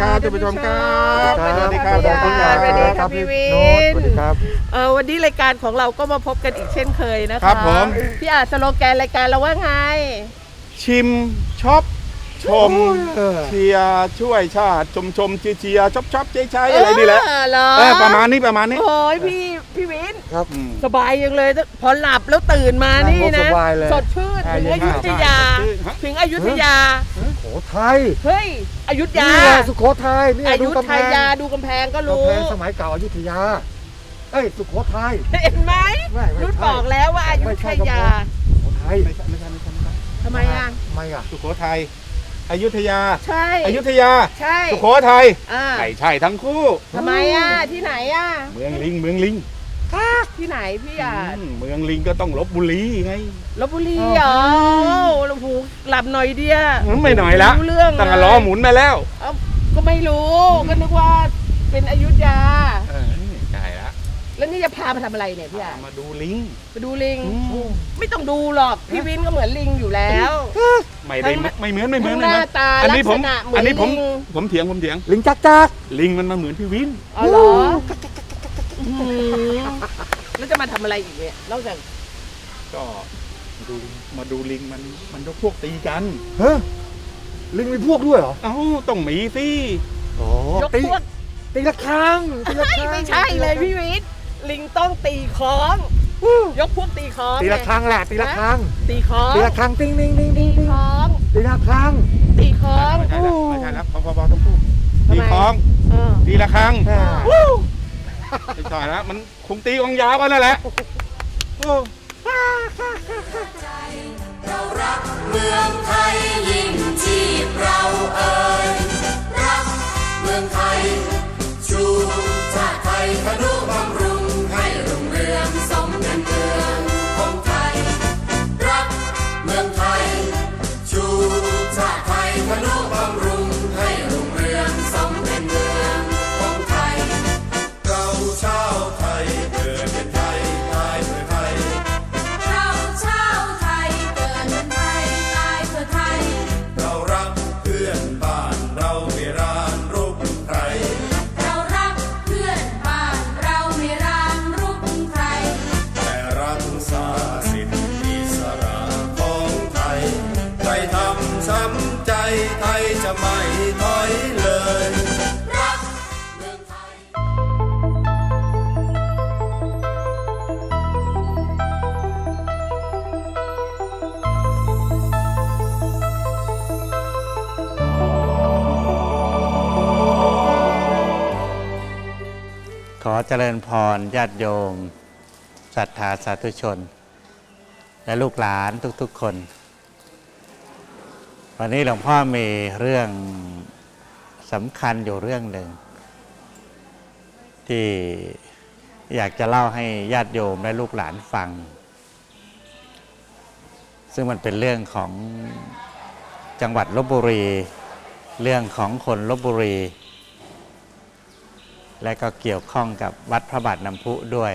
วัสดีสวัสดีครับท่านผู้ชมครับสวัสดีสวัสดีคครัรับบสวัสดีครับสวัสดีครับพี่วิโน้ตนสวัสดีครับเออวันนี้รายการของเราก็มาพบกันอีกเช่นเคยนะคะครับผมพี่อาจสโลแกนรายการเราว่าไง ชิมช็อปชมเออเชียร์ช่วยชาติชมชมเชียร์เชียร์ช็อปช็อปใช้ใช้อะไรนี่แหละเออเหรอเออประมาณนี้ประมาณนี้โอ้ยพี่พี่วินครับอืมสบายยังเลย พอหลับแล้วตื่นมานี่นั่นะงรถสบายเลยสดชื่นอ่าถึงเย็อนยุมากธยาใช่ฮะถึงอยุธยาโข ทัยเฮ้ยอยุธยา นี่แหละสุโขทัยนี่อดูยุกำแพธงยาดูกำแพงก็กำรู้แพงสมัยเก่าอยุธยา เอ้ยสุโขทัยเห็นไหมไม่ไม่รุ่นใช่บอกแล้วว่าอายุไม่ทใช่ยาสุโขทัยไม่ใช่ไม่ใช่ไม่ใช่ไม่ใช่ทำไมอะ ทำไมอะสุโขทัยอยุธยาใช่อยุธยา ใช่สุโขทัยอ่าไม่ใช่ทั้งคู่ ทำไมอะ ที่ไหนอะ เมืองลิงเมืองลิงที่ไหนพี่อะ อืมเมืองลิงก็ต้องลบบุรีไง ลบบุรีเหรอโอ้โหหลับหน่อยเดียวอืมไม่หน่อยละรู้เรื่องตั้งแต่เลยล้อหมุนมาแล้ว เอ้าก็ไม่รู้ก็นึกว่าเป็นอยุธยา เออใช่ละแล้วนี่จะพามาทำอะไรเนี่ยพี่อะมาดูลิงไปดูลิงอืมไม่ต้องดูหรอกพี่วินก็เหมือนลิงอยู่แล้ว ไม่ได้ไม่เหมือนไม่เหมือนทั้งไม่หเหมืน้าอนตาอันลันี้กผษมณะเหมือนอันนี้ผมลิงผมเถียงผมเถียง ลิงจักจักลิงมันมาเหมือนพี่วินอ๋อเหรออื้อหือแล้วจะมาทำอะไรอีกเนี่ยนอกจากก็ ดูมาดูลิงมันมันยกพวกตีกัน เฮ้ยลิงมีพวกด้วยเหรอ เอ้าต้องมีสิโอ้ยกตีพวกตีละครั้งตีละเฮ้ยครั้งไม่ใช่เลยพี่วิทย์ลิงต้องตีค้อง ยกพวกตีค้องตีละครั้งแหละตีละครั้งตีค้องตีละครั้งติ้งติ้งติ้งตีติ้งติ้งค้องตีละครั้งตีค้องไม่ใช่แล้วไม่ใช่แล้วพอพอพอต้องพูดทำไมตีคล้องเออตีละครั้งแม่ไม่ใช่แล้วมันคงตีกองยาวกันนั่นแหละ ha ha ha ha ไทยจะไม่ถอยเลยรักเมืองไทยขอเจริญพรญาติโยมศรัทธาสาธุชน และลูกหลานทุกๆคน วันนี้หลวงพ่อมีเรื่องสำคัญอยู่เรื่องหนึ่ง ที่อยากจะเล่าให้ญาติโยมและลูกหลานฟัง ซึ่งมันเป็นเรื่องของจังหวัดลบบุรี เรื่องของคนลบบุรี และก็เกี่ยวข้องกับวัดพระบาทน้ำพุด้วย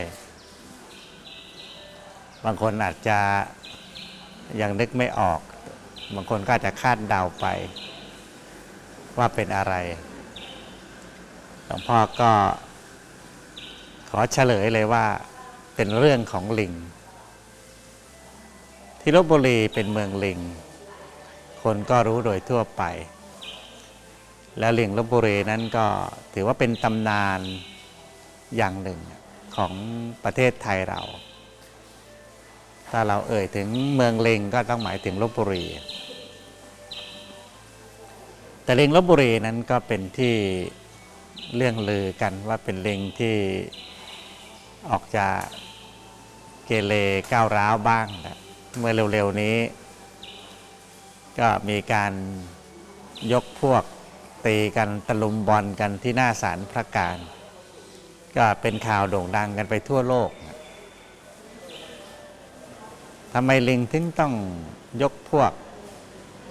บางคนอาจจะยังนึกไม่ออก บางคนก็อาจจะคาดเดาไป ว่าเป็นอะไรหลวงพ่อก็ขอเฉลยเลยว่าเป็นเรื่องของลิง ที่ลบบุรีเป็นเมืองลิง คนก็รู้โดยทั่วไป แล้วลิงลบบุรีนั้นก็ถือว่าเป็นตำนานอย่างหนึ่งของประเทศไทยเรา ถ้าเราเอ่ยถึงเมืองเลงก็ต้องหมายถึงลบบุรี แต่เลงลบบุรีนั้นก็เป็นที่เรื่องลือกันว่าเป็นเลงที่ออกจะเกเรก้าวร้าวบ้างนะเมื่อเร็วๆนี้ ก็มีการยกพวกตีกันตะลุมบอลกันที่หน้าศาลพระการ ก็เป็นข่าวโด่งดังกันไปทั่วโลก ทำไมลิงถึงต้องยกพวก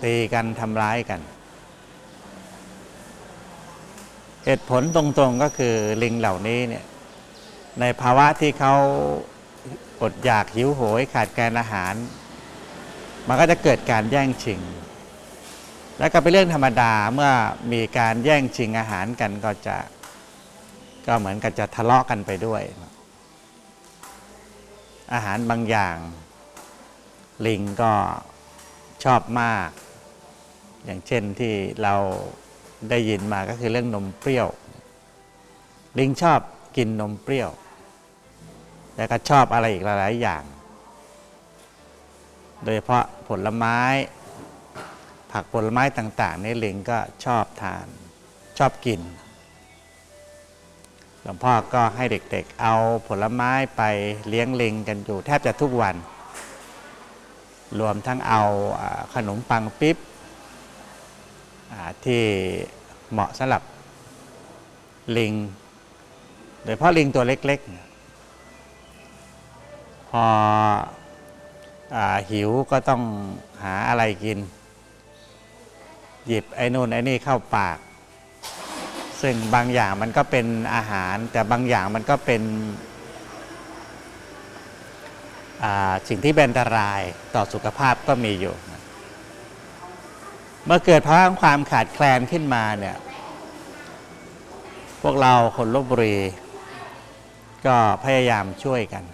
ตีกันทำร้ายกัน เหตุผลตรงๆก็คือลิงเหล่านี้เนี่ยในภาวะที่เขาอดอยากหิวโหยขาดแคลนอาหาร มันก็จะเกิดการแย่งชิง แล้วก็เป็นเรื่องธรรมดาเมื่อมีการแย่งชิงอาหารกันก็จะก็เหมือนกับจะทะเลาะกันไปด้วย อาหารบางอย่าง ลิงก็ชอบมาก อย่างเช่นที่เราได้ยินมาก็คือเรื่องนมเปรี้ยว ลิงชอบกินนมเปรี้ยว แล้วก็ชอบอะไรอีกหลายๆอย่าง โดยเฉพาะผลไม้ ผักผลไม้ต่างๆนี่ลิงก็ชอบทาน ชอบกิน หลวงพ่อก็ให้เด็กๆ เอาผลไม้ไปเลี้ยงลิงกันอยู่แทบจะทุกวัน รวมทั้งเอาขนมปังปิ๊บที่เหมาะสำหรับลิง โดยเฉพาะลิงตัวเล็กๆ พออหิวก็ต้องหาอะไรกิน หยิบไอ้นู่นไอ้นี่เข้าปาก ซึ่งบางอย่างมันก็เป็นอาหาร แต่บางอย่างมันก็เป็น สิ่งที่เป็นอันตรายต่อสุขภาพก็มีอยู่ เมื่อเกิดภาวะความขาดแคลนขึ้นมาเนี่ยพวกเราคนลบบุรี ก็พยายามช่วยกัน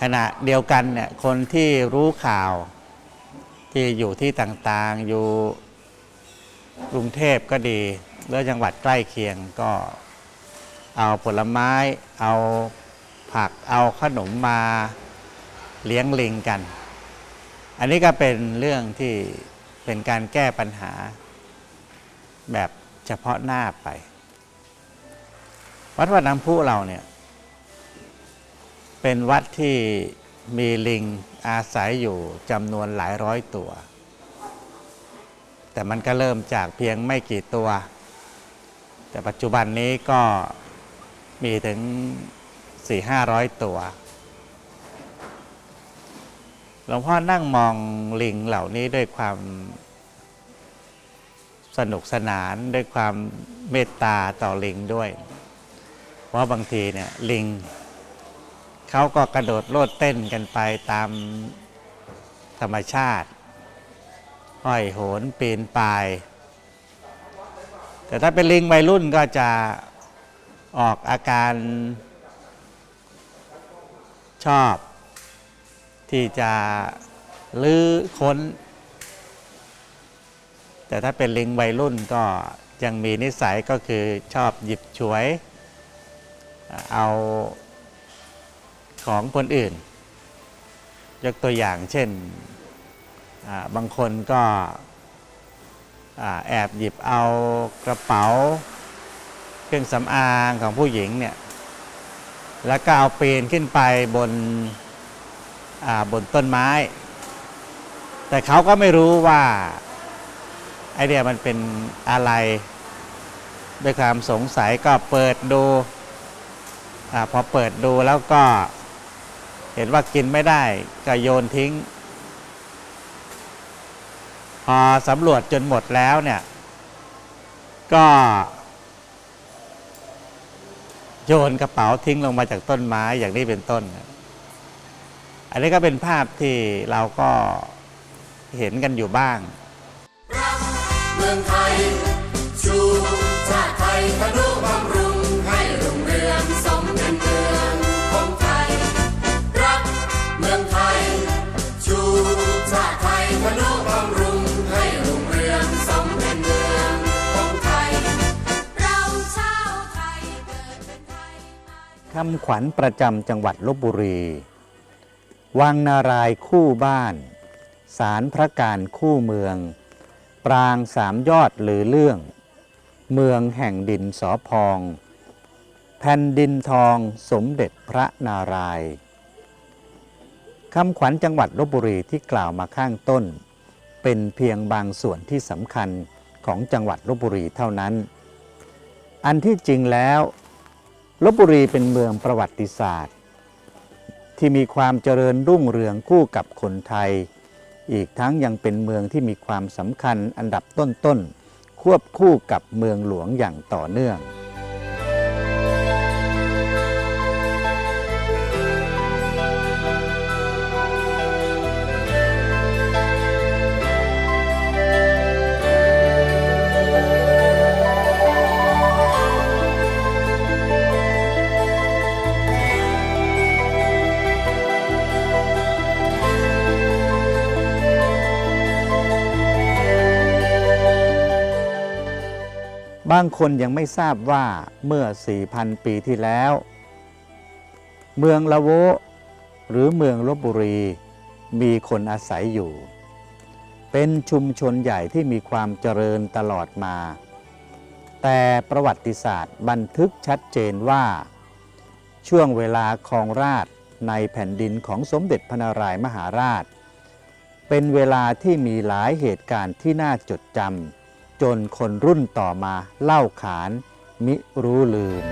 ขณะเดียวกันเนี่ยคนที่รู้ข่าวที่อยู่ที่ต่างๆ อยู่กรุงเทพก็ดีหรือจังหวัดใกล้เคียงก็เอาผลไม้เอา ผักเอาขนมมาเลี้ยงลิงกัน อันนี้ก็เป็นเรื่องที่เป็นการแก้ปัญหาแบบเฉพาะหน้าไป วัดวัดน้ำพุเราเนี่ย เป็นวัดที่มีลิงอาศัยอยู่จำนวนหลายร้อยตัว แต่มันก็เริ่มจากเพียงไม่กี่ตัว แต่ปัจจุบันนี้ก็มีถึง 4 5 0 0 ตัว หลวงพ่อนั่งมองลิงเหล่านี้ด้วยความสนุกสนานด้วยความเมตตาต่อลิงด้วย เพราะบางทีเนี่ยลิงเขาก็กระโดดโลดเต้นกันไปตามธรรมชาติห้อยโหนปีนป่าย แต่ถ้าเป็นลิงวัยรุ่นก็จะออกอาการ ชอบที่จะลื้อค้น แต่ถ้าเป็นลิงวัยรุ่นก็ยังมีนิสัยก็คือชอบหยิบฉวย เอาของคนอื่น ยกตัวอย่างเช่นบางคนก็แอบหยิบเอากระเป๋า เครื่องสำอางของผู้หญิงเนี่ย แล้วก็เอาปีนขึ้นไปบนบนต้นไม้ แต่เขาก็ไม่รู้ว่าไอเดียมันเป็นอะไร ด้วยความสงสัยก็เปิดดูอพอเปิดดูแล้วก็เห็นว่ากินไม่ได้ก็โยนทิ้ง พอสำรวจจนหมดแล้วเนี่ย ก็ โยนกระเป๋าทิ้งลงมาจากต้นไม้อย่างนี้เป็นต้น อันนี้ก็เป็นภาพที่เราก็เห็นกันอยู่บ้าง เมืองไทย ชูชาติไทยทนุ คำขวัญประจำจังหวัดลบบุรี วังนารายคู่บ้าน สารพระการคู่เมือง ปรางสามยอดหรือเรื่อง เมืองแห่งดินสอพอง แผ่นดินทองสมเด็จพระนาราย คำขวัญจังหวัดลบบุรีที่กล่าวมาข้างต้น เป็นเพียงบางส่วนที่สำคัญของจังหวัดลบบุรีเท่านั้น อันที่จริงแล้ว ลบบุรีเป็นเมืองประวัติศาสตร์ ที่มีความเจริญรุ่งเรืองคู่กับคนไทย อีกทั้งยังเป็นเมืองที่มีความสำคัญอันดับต้นๆควบคู่กับเมืองหลวงอย่างต่อเนื่อง บางคนยังไม่ทราบว่าเมื่อ 4,000 ปีที่แล้ว เมืองละโว หรือเมืองลบบุรี มีคนอาศัยอยู่ เป็นชุมชนใหญ่ที่มีความเจริญตลอดมา แต่ประวัติศาสตร์บันทึกชัดเจนว่า ช่วงเวลาครองราชในแผ่นดินของสมเด็จพระนารายมหาราช เป็นเวลาที่มีหลายเหตุการณ์ที่น่าจดจำ จนคนรุ่นต่อมาเล่าขานมิรู้ลืม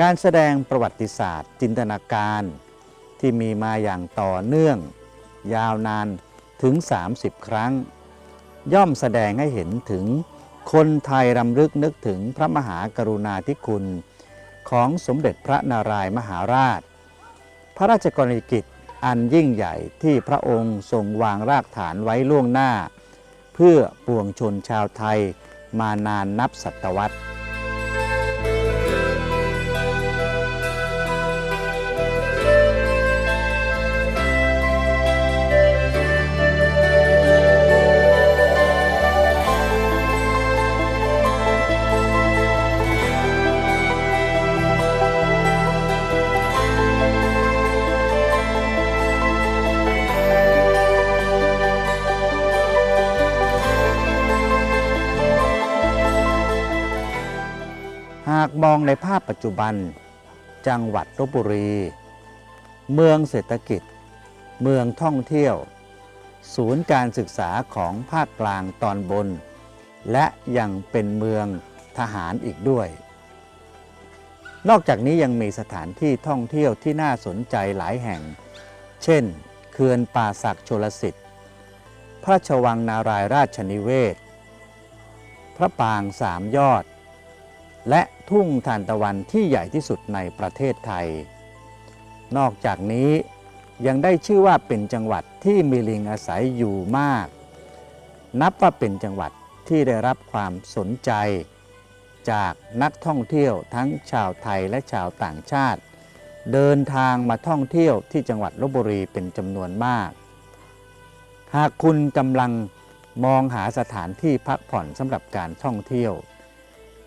การแสดงประวัติศาสตร์ จินตนาการที่มีมาอย่างต่อเนื่อง ยาวนานถึง 30 ครั้ง ย่อมแสดงให้เห็นถึงคนไทยรำลึกนึกถึงพระมหากรุณาธิคุณ ของสมเด็จพระนารายมหาราช พระราชกรณียกิจอันยิ่งใหญ่ที่พระองค์ทรงวางรากฐานไว้ล่วงหน้า เพื่อปวงชนชาวไทยมานานนับศตวรรษ มองในภาพปัจจุบัน จังหวัดลบบุรี เมืองเศรษฐกิจ เมืองท่องเที่ยว ศูนย์การศึกษาของภาคกลางตอนบน และยังเป็นเมืองทหารอีกด้วย นอกจากนี้ยังมีสถานที่ท่องเที่ยวที่น่าสนใจหลายแห่ง เช่น เขื่อนป่าศักดิ์ชลสิทธิ์พระราชวังนารายราชนิเวศ พระปางสามยอด และทุ่งทานตะวันที่ใหญ่ที่สุดในประเทศไทย นอกจากนี้ยังได้ชื่อว่าเป็นจังหวัดที่มีลิงอาศัยอยู่มาก นับว่าเป็นจังหวัดที่ได้รับความสนใจ จากนักท่องเที่ยวทั้งชาวไทยและชาวต่างชาติ เดินทางมาท่องเที่ยวที่จังหวัดลบบุรีเป็นจำนวนมาก หากคุณกำลังมองหาสถานที่พักผ่อนสำหรับการท่องเที่ยว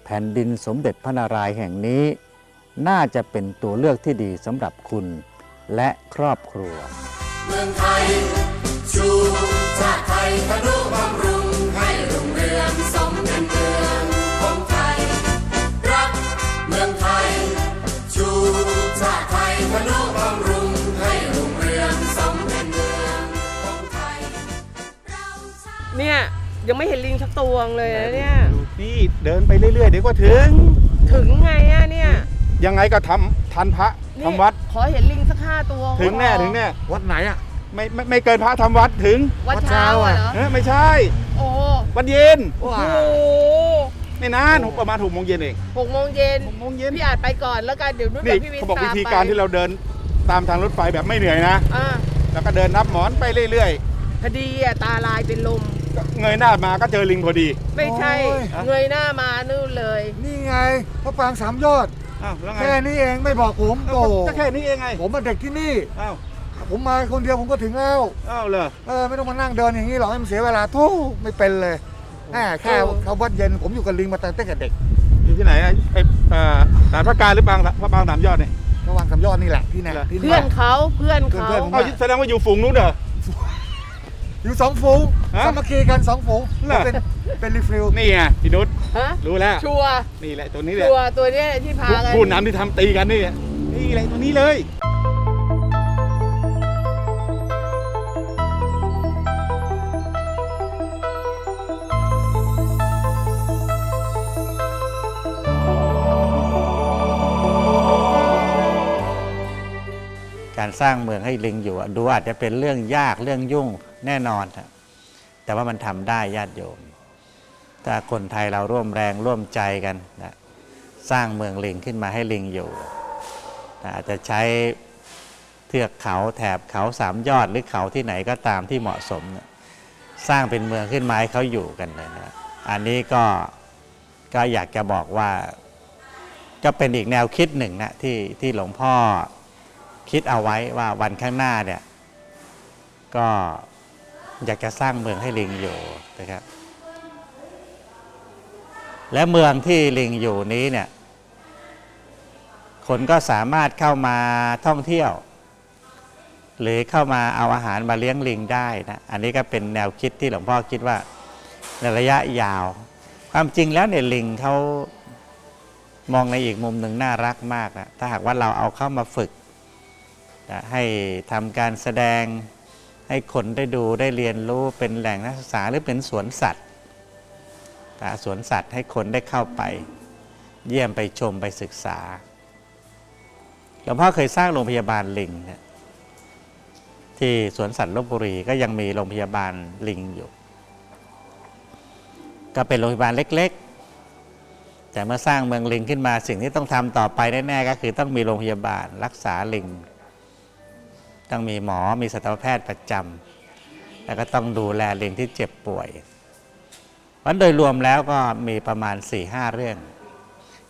แผ่นดินสมเด็จพระนารายณ์แห่งนี้ น่าจะเป็นตัวเลือกที่ดีสำหรับคุณและครอบครัว เมืองไทย ชูชาติไทยทนุบำรุงให้รุ่งเรืองสมเป็นเมืองของไทย รักเมืองไทย ชูชาติไทยทนุบำรุงให้รุ่งเรืองสมเป็นเมืองของไทย เราชาติ เนี่ย ยังไม่เห็นลิงสักตัวเลยนะเนี่ยนี่เดินไปเรื่อยๆเดี๋ยวก็ถึง ถึงไงอะเนี่ยยังไงก็ทำทันพระนี่ทำวัด ขอเห็นลิงสักห้าตัวถึงแน่ถึงแน่วัดไหนอะ ไม่ไม่ไม่เกินพระทำวัดถึงวัดวัดเช้าเช้าอะอะเหรอเออไม่ใช่ โอ้วัดเย็น โอ้ว้าโหไม่นานประมาณหกโมงเย็นเองหกโมงเย็นหกโมงเย็นพี่อาจไปก่อนแล้วกันเดี๋ยวนุ่นนี่กับพี่วินเขาบอกตามวิธีไปการที่เราเดินตามทางรถไฟแบบไม่เหนื่อยนะ อ่าแล้วก็เดินนับหมอนไปเรื่อยพอดีอะตาลายเป็นลมๆก็ เงยหน้ามาก็เจอลิงพอดี ไม่ใช่ โอ้ย เงยหน้ามานู่นเลย นี่ไงพระปรางสามยอด อ้าวแล้วไงแค่นี้เองไม่บอกผมเอ้าโอ้ก็แค่นี้เองไงผมเป็นเด็กที่นี่ อ้าวผมมาคนเดียวผมก็ถึงแล้ว อ้าวเหรอ เออไม่ต้องมานั่งเดินอย่างนี้หรอกให้มันเสียเวลาทุกไม่เป็นเลยแหมแค่โอ้ เขาวัดเย็นผมอยู่กับลิงมาตั้งแต่เด็กอยู่ที่ไหนอะไอ้เอ่อสารพระการหรือปางพระปางสามยอดเนี่ย ระหว่างสามยอดนี่แหละที่ไหนเหรอที่ เพื่อนเขาเพื่อนเขา เพื่อนๆผม เอาแสดงว่าอยู่ฝูงนู้นเหรอ อยู่สองฝูงฮะสามัคคีกันสองฝูงเหรอ เป็นเป็นรีฟิลนี่ไงพี่นุชฮะรู้แล้ว ชัวร์นี่แหละตัวนี้แหละชัวร์ตัวเนี้ยที่พากันผู้นำที่ทำตีกันนี่นี่แหละตัวนี้เลย การสร้างเมืองให้ลิงอยู่อะดูอาจจะเป็นเรื่องยากเรื่องยุ่ง แน่นอนครับแต่ว่ามันทำได้ญาติโยม ถ้าคนไทยเราร่วมแรงร่วมใจกันนะสร้างเมืองลิงขึ้นมาให้ลิงอยู่อาจจะใช้เทือกเขาแถบเขาสามยอดหรือเขาที่ไหนก็ตามที่เหมาะสมนะสร้างเป็นเมืองขึ้นมาให้เขาอยู่กันเลยนะอันนี้ก็ก็อยากจะบอกว่า ก็เป็นอีกแนวคิดหนึ่งนะที่ที่หลวงพ่อคิดเอาไว้ว่าวันข้างหน้าเนี่ยก็ อยากจะสร้างเมืองให้ลิงอยู่นะครับ และเมืองที่ลิงอยู่นี้เนี่ย คนก็สามารถเข้ามาท่องเที่ยว หรือเข้ามาเอาอาหารมาเลี้ยงลิงได้นะ อันนี้ก็เป็นแนวคิดที่หลวงพ่อคิดว่าในระยะยาว ความจริงแล้วเนี่ยลิงเขามองในอีกมุมหนึ่งน่ารักมากนะ ถ้าหากว่าเราเอาเข้ามาฝึกนะให้ทำการแสดง ให้คนได้ดูได้เรียนรู้เป็นแหล่งนักศึกษาหรือเป็นสวนสัตว์นะสวนสัตว์ให้คนได้เข้าไป เยี่ยมไปชมไปศึกษาหลวงพ่อเคยสร้างโรงพยาบาลลิงเนี่ยที่สวนสัตว์ลบบุรีก็ยังมีโรงพยาบาลลิงอยู่ ก็เป็นโรงพยาบาลเล็ก ๆ แต่เมื่อสร้างเมืองลิงขึ้นมาสิ่งที่ต้องทำต่อไปแน่ๆก็คือต้องมีโรงพยาบาลรักษาลิง ต้องมีหมอมีสัตวแพทย์ประจำแล้วก็ต้องดูแลลิงที่เจ็บป่วยวันโดยรวมแล้วก็มีประมาณ4ี่ห้าเรื่อง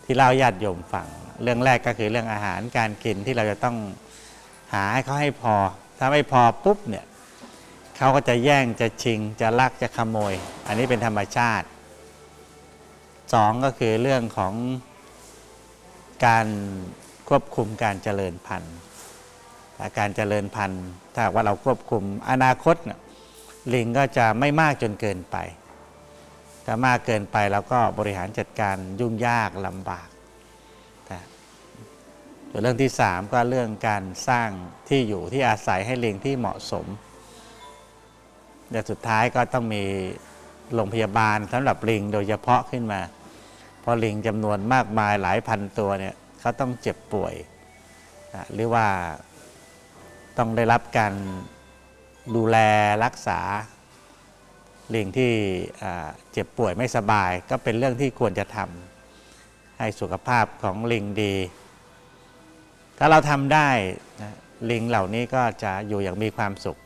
ที่เราญาติโยมฟัง เรื่องแรกก็คือเรื่องอาหารการกินที่เราจะต้องหาให้เขาให้พอ ถ้าไม่พอปุ๊บเนี่ยเขาก็จะแย่งจะชิง จะลักจะขโมย อันนี้เป็นธรรมชาติสองก็คือเรื่องของการควบคุมการเจริญพันธุ์ การเจริญพันธุ์ ถ้าว่าเราควบคุมอนาคตลิงก็จะไม่มากจนเกินไป ถ้ามากเกินไปแล้วก็บริหารจัดการยุ่งยากลำบากนะส่วนเรื่องที่ 3 ก็เรื่องการสร้างที่อยู่ที่อาศัยให้ลิงที่เหมาะสมและสุดท้ายก็ต้องมีโรงพยาบาลสำหรับลิงโดยเฉพาะขึ้นมา เพราะลิงจำนวนมากมายหลายพันตัวเนี่ยเขาต้องเจ็บป่วย หรือว่า ต้องได้รับการดูแลรักษาลิงที่เจ็บป่วยไม่สบาย ก็เป็นเรื่องที่ควรจะทำให้สุขภาพของลิงดี ถ้าเราทำได้นะลิงเหล่านี้ก็จะอยู่อย่างมีความสุข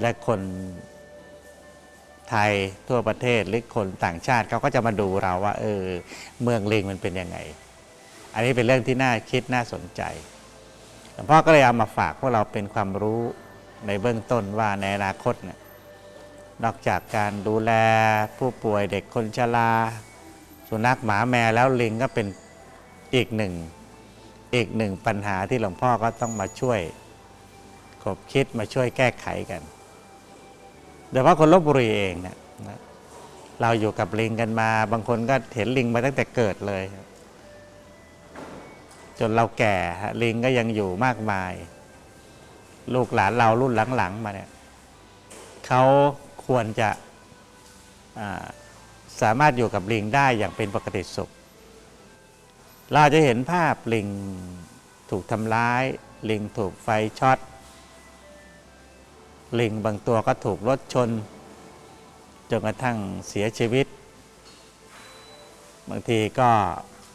และคนไทยทั่วประเทศหรือคนต่างชาติเขาก็จะมาดูเราว่าเออเมืองลิงมันเป็นยังไง อันนี้เป็นเรื่องที่น่าคิดน่าสนใจ หลวงพ่อก็เลยเอามาฝากพวกเราเป็นความรู้ในเบื้องต้นว่าในอนาคตเนี่ยนอกจากการดูแลผู้ป่วยเด็กคนชราสุนัขหมาแมวแล้วลิงก็เป็นอีกหนึ่งอีกหนึ่งปัญหาที่หลวงพ่อก็ต้องมาช่วยขบคิดมาช่วยแก้ไขกันโดยเฉพาะคนลบบุรีเองเนี่ยเราอยู่กับลิงกันมา บางคนก็เห็นลิงมาตั้งแต่เกิดเลย จนเราแก่ลิงก็ยังอยู่มากมาย ลูกหลานเรารุ่นหลัง ๆ มาเนี่ยเขาควรจะสามารถอยู่กับลิงได้อย่างเป็นปกติสุข เราจะเห็นภาพลิงถูกทำร้าย ลิงถูกไฟช็อตลิงบางตัวก็ถูกรถชนจนกระทั่งเสียชีวิต บางทีก็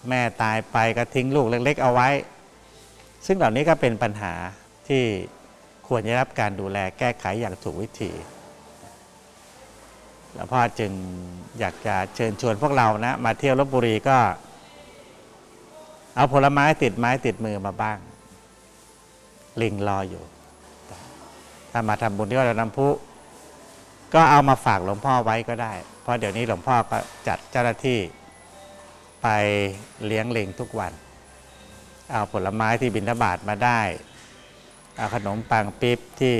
แม่ตายไปก็ทิ้งลูกเล็ก ๆ เอาไว้ ซึ่งเหล่านี้ก็เป็นปัญหาที่ควรจะรับการดูแลแก้ไขอย่างถูกวิธีหลวงพ่อจึงอยากจะเชิญชวนพวกเรานะมาเที่ยวลบบุรีก็ เอาผลไม้ติดไม้ติดมือมาบ้าง ลิงรออยู่ ถ้ามาทำบุญที่วัดน้ำพุก็เอามาฝากหลวงพ่อไว้ก็ได้ เพราะเดี๋ยวนี้หลวงพ่อก็จัดเจ้าหน้าที่ ไปเลี้ยงเลงทุกวัน เอาผลไม้ที่บิณฑบาตมาได้เอาขนมปังปิ๊บที่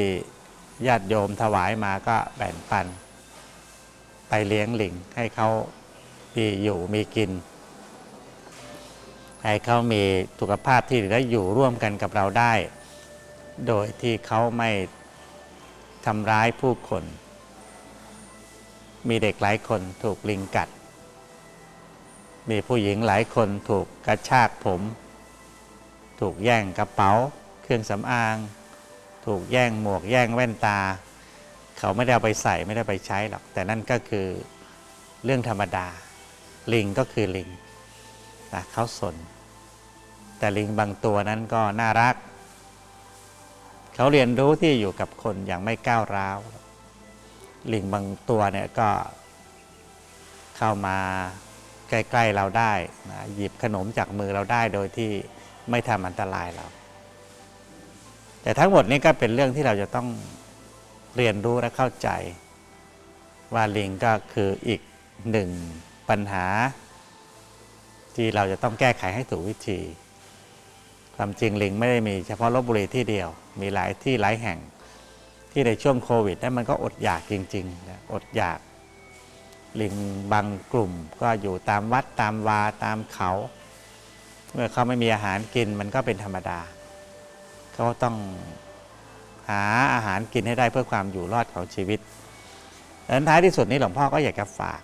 ญาติโยมถวายมาก็แบ่งปัน ไปเลี้ยงลิงให้เขามีอยู่มีกิน ให้เขามีสุขภาพที่ได้อยู่ร่วมกันกับเราได้ โดยที่เขาไม่ทำร้ายผู้คน มีเด็กหลายคนถูกลิงกัด มีผู้หญิงหลายคนถูกกระชากผม ถูกแย่งกระเป๋า เครื่องสำอาง ถูกแย่งหมวกแย่งแว่นตา เขาไม่ได้เอาไปใส่ไม่ได้ไปใช้หรอก แต่นั่นก็คือเรื่องธรรมดา ลิงก็คือลิงนะเขาสน แต่ลิงบางตัวนั้นก็น่ารัก เขาเรียนรู้ที่อยู่กับคนอย่างไม่ก้าวร้าว ลิงบางตัวเนี่ยก็เข้ามา ใกล้ๆเราได้นะหยิบขนมจากมือเราได้โดยที่ไม่ทำอันตรายเรา แต่ทั้งหมดนี้ก็เป็นเรื่องที่เราจะต้องเรียนรู้และเข้าใจ ว่าลิงก็คืออีกหนึ่งปัญหา ที่เราจะต้องแก้ไขให้ถูกวิธี ความจริงลิงไม่ได้มีเฉพาะลบบุรีที่เดียว มีหลายที่หลายแห่งที่ในช่วงโควิดนั้นมันก็อดอยากจริงๆอดอยาก ลิงบางกลุ่มก็อยู่ตามวัดตามวาตามเขา เมื่อเขาไม่มีอาหารกินมันก็เป็นธรรมดา เขาต้องหาอาหารกินให้ได้เพื่อความอยู่รอดของชีวิตดังนั้นท้ายที่สุดนี้หลวงพ่อก็อยากจะฝาก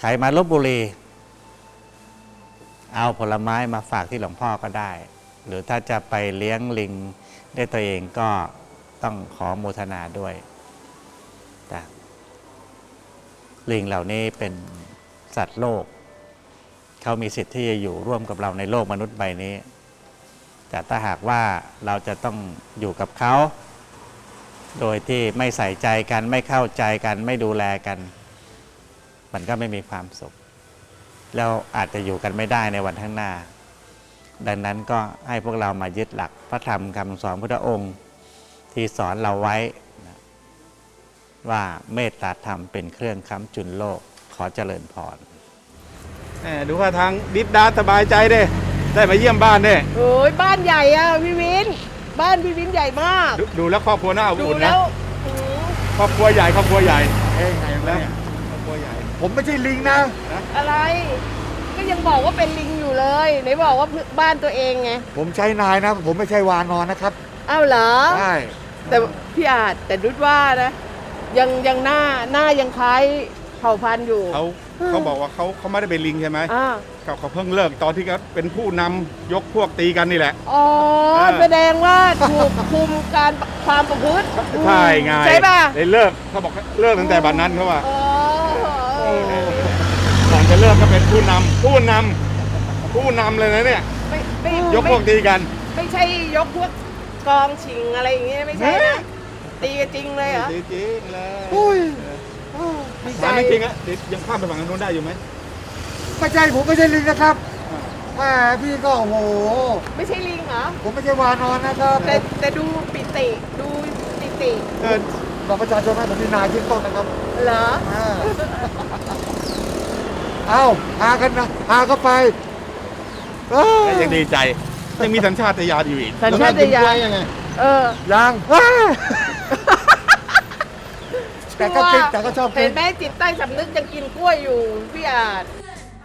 ใครมาลบบุรี เอาผลไม้มาฝากที่หลวงพ่อก็ได้ หรือถ้าจะไปเลี้ยงลิงได้ตัวเองก็ต้องขอโมทนาด้วย ลิงเหล่านี้เป็นสัตว์โลก เขามีสิทธิ์ที่จะอยู่ร่วมกับเราในโลกมนุษย์ใบนี้ แต่ถ้าหากว่าเราจะต้องอยู่กับเขา โดยที่ไม่ใส่ใจกันไม่เข้าใจกันไม่ดูแลกัน มันก็ไม่มีความสุข แล้วอาจจะอยู่กันไม่ได้ในวันข้างหน้า ดังนั้นก็ให้พวกเรามายึดหลักพระธรรมคำสอนพุทธองค์ที่สอนเราไว้ ว่าเมตตาธรรมเป็นเครื่องค้ำจุนโลกขอเจริญพรแหมดูว่าทางดิบดาสบายใจเด้ ได้มาเยี่ยมบ้านเด้โอ้ยบ้านใหญ่อะพี่วิน บ้านพี่วินใหญ่มาก ดูดูแล้วครอบครัวน่าอบดูอุ่นแล้นะวอืมครอบครัวใหญ่ครอบครัวใหญ่เอ้ยไงแล้วเนี่ยครอบครัวใหญ่ ผมไม่ใช่ลิงนะ อะไร ก็ยังบอกว่าเป็นลิงอยู่เลยไหนบอกว่าบ้านตัวเองไงผมใช้นายนะ ผมไม่ใช่วานอนนะครับอ้าวเหรอ ใช่แต่พี่อาจแต่ดุดว่านะ ยังยังหน้าหน้ายังคล้ายเผ่าพันธุ์อยู่ เขาเขาบอกว่าเขาเขาไม่ได้เป็นลิงใช่ไหมอ่า เขาเขาเพิ่งเลิกตอนที่เขาเป็นผู้นำยกพวกตีกันนี่แหละ อ๋อ เออ แสดงว่าถูกคุมการความประพฤติใช่ไงใช่ป่ะเลยเลิกเขาบอกเลิกตั้งแต่บัดนั้นเขาว่าอ๋อเออก่อนจะเลิกก็เป็นผู้นำผู้นำผู้นำเลยนะเนี่ย ไม่ไม่ยกพวกตีกัน ไม่ใช่ยกพวกกองชิงอะไรอย่างเงี้ยไม่ใช่นะ ตีกันจริงเลยเหรอ จริงๆเลยอุ้ยดีใจถามจริงๆอะเดี๋ยวยังข้ามไปฝั่งนู้นได้อยู่ไหมไม่ใช่ผมไม่ใช่ลิงนะครับแหมพี่ก็โอ้โห ไม่ใช่ลิงเหรอ ผมไม่ใช่วานอนนะครับแต่แต่ดูปิติดูปิติเออบอกประชาชนให้ผมมีนายขึ้นต้นนะครับเหรอ อ่าเอาพากันนะพาเข้าไปเออยังดีใจ ยังมีสัญชาตญาณอยู่อีกสัญชาตญาณยังไงเออยังอ้า แต่ก็กินแต่ก็ชอบกิเห็นนไหมจิตใต้สำนึกยังกินกล้วยอยู่พี่อาจ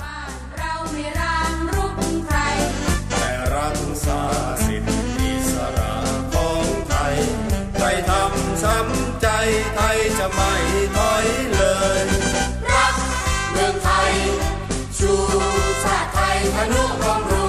บ้านเราไม่ร้างรุกใคร แต่รักษาสิทธิอิสระของไทยไทยทำช้ำใจไทยจะไม่ถอยเลย รักเมืองไทย ชูชาติไทยทนุบำรุงให้รุ่ง